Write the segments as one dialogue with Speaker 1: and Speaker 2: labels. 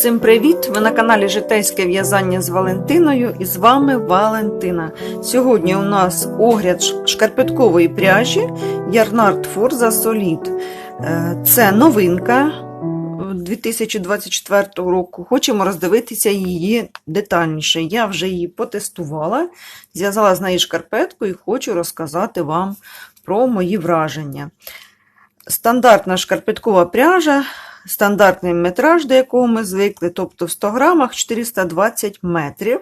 Speaker 1: Всім привіт! Ви на каналі Житейське в'язання з Валентиною і з вами Валентина. Сьогодні у нас огляд шкарпеткової пряжі Ярнард Форза Солід. Е, Це новинка 2024 року. Хочемо роздивитися її детальніше. Я вже її потестувала, зв'язала з неї шкарпетку і хочу розказати вам про мої враження. Стандартна шкарпеткова пряжа стандартний метраж, до якого ми звикли, тобто в 100 грамах 420 метрів,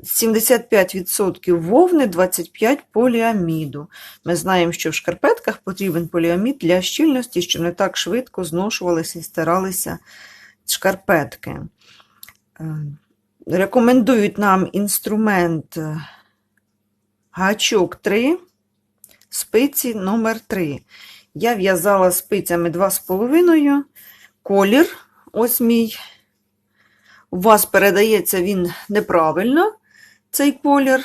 Speaker 1: 75% вовни, 25% поліаміду. Ми знаємо, що в шкарпетках потрібен поліамід для щільності, щоб не так швидко зношувалися і стиралися шкарпетки. Е, Рекомендують нам інструмент е, гачок 3, спиці номер 3. Я в'язала спицями 2,5 колір. Ось мій. У вас передається він неправильно, цей колір.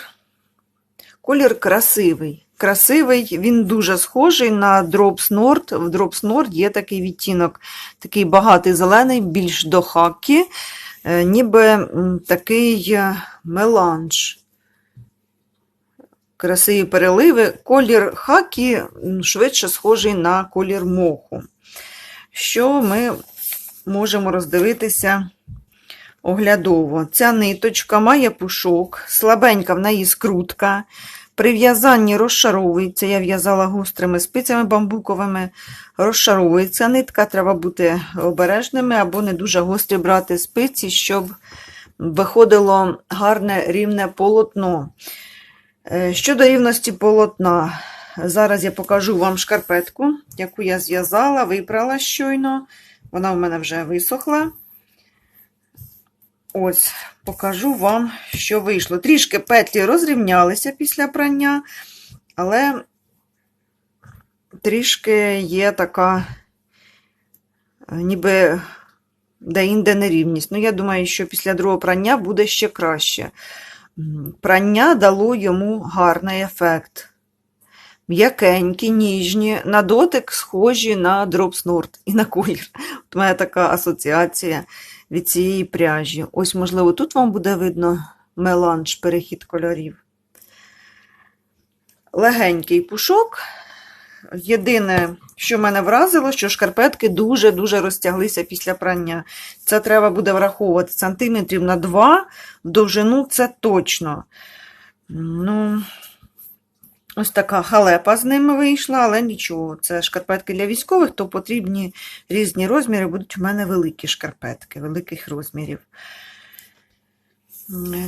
Speaker 1: Колір красивий. Красивий, він дуже схожий на Drops Nord. В Drops Nord є такий відтінок, такий багатий зелений, більш до хакі, е, ніби такий е, меланж. Красиві переливи. Колір хакі швидше схожий на колір моху. Що ми можемо роздивитися оглядово? Ця ниточка має пушок, слабенька в неї скрутка. При в'язанні розшаровується. Я в'язала гострими спицями бамбуковими. Розшаровується нитка, треба бути обережними або не дуже гострі брати спиці, щоб виходило гарне рівне полотно. Е, Щодо рівності полотна, зараз я покажу вам шкарпетку, яку я зв'язала, випрала щойно. Вона в мене вже висохла. Ось, покажу вам, що вийшло. Трішки петлі розрівнялися після прання, але трішки є така, ніби де-інде нерівність. Ну, я думаю, що після другого прання буде ще краще. Прання дало йому гарний ефект. М'якенькі, ніжні, на дотик схожі на Nord і на колір. От у мене така асоціація від цієї пряжі. Ось, можливо, тут вам буде видно меланж, перехід кольорів. Легенький пушок. Єдине, що мене вразило, що шкарпетки дуже-дуже розтяглися після прання. Це треба буде враховувати сантиметрів на 2 в довжину це точно. Ну, ось така халепа з ними вийшла, але нічого. Це шкарпетки для військових, то потрібні різні розміри. Будуть у мене великі шкарпетки, великих розмірів.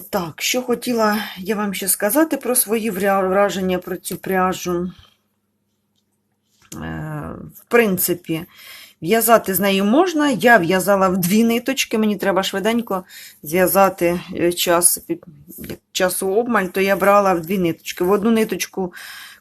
Speaker 1: Так, що хотіла я вам ще сказати про свої враження про цю пряжу. Е, В принципі, в'язати з нею можна. Я в'язала в дві ниточки, мені треба швиденько зв'язати е, час, часу обмаль, то я брала в дві ниточки. В одну ниточку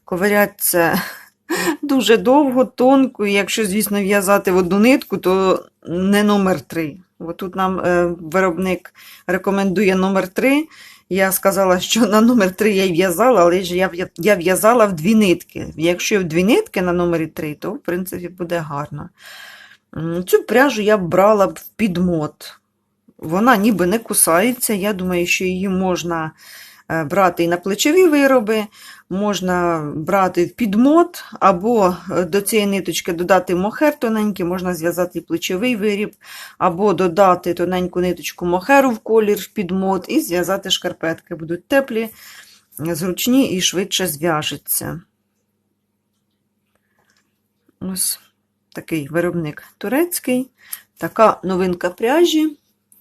Speaker 1: ковирять це дуже довго, тонко, і якщо, звісно, в'язати в одну нитку, то не номер три. От тут нам е, виробник рекомендує номер три. Я сказала, що на номер 3 я в'язала, але ж я в'язала в дві нитки. Якщо в дві нитки на номері 3, то в принципі буде гарно. Цю пряжу я брала б в підмот. Вона ніби не кусається. Я думаю, що її можна брати і на плечові вироби, можна брати підмот, або е, до цієї ниточки додати мохер тоненький, можна зв'язати плечовий виріб, або додати тоненьку ниточку мохеру в колір в підмот і зв'язати шкарпетки. Будуть теплі, зручні і швидше зв'яжуться. Ось такий виробник турецький. Така новинка пряжі,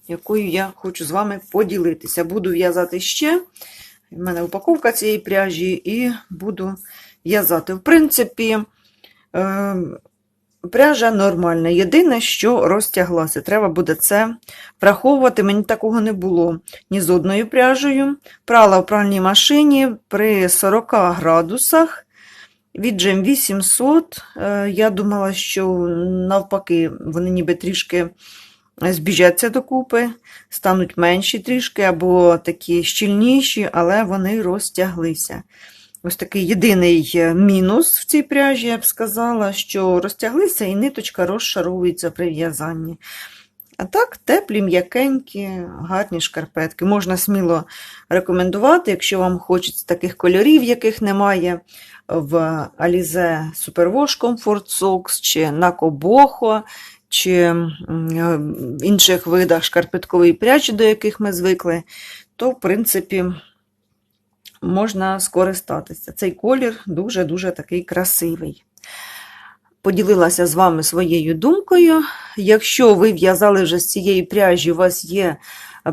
Speaker 1: якою я хочу з вами поділитися. Буду в'язати ще. У мене упаковка цієї пряжі, і буду в'язати. В принципі, е, пряжа нормальна. Єдине, що розтяглася. Треба буде це враховувати. Мені такого не було ні з одною пряжею. Прала в пральній машині при 40 градусах. Від Gem 800. Е, Я думала, що навпаки, вони ніби трішки збіжаться докупи, стануть менші трішки або такі щільніші, але вони розтяглися. Ось такий єдиний е, мінус в цій пряжі, я б сказала, що розтяглися і ниточка розшаровується при в'язанні. А так, теплі, м'якенькі, гарні шкарпетки. Можна сміло рекомендувати, якщо вам хочеться таких кольорів, яких немає в Alize Superwash Comfort Socks чи Naco Boho, чи е, в інших видах шкарпеткової пряжі, до яких ми звикли, то, в принципі, можна скористатися. Цей колір дуже-дуже такий красивий. Поділилася з вами своєю думкою. Якщо ви в'язали вже з цієї пряжі, у вас є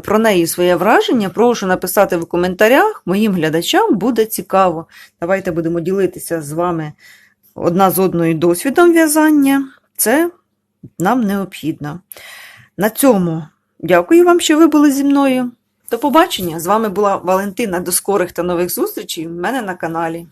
Speaker 1: про неї своє враження, прошу написати в коментарях. Моїм глядачам буде цікаво. Давайте будемо ділитися з вами одна з одною досвідом в'язання. Це нам необхідно. На цьому дякую вам, що ви були зі мною. До побачення! З вами була Валентина. До скорих та нових зустрічей в мене на каналі.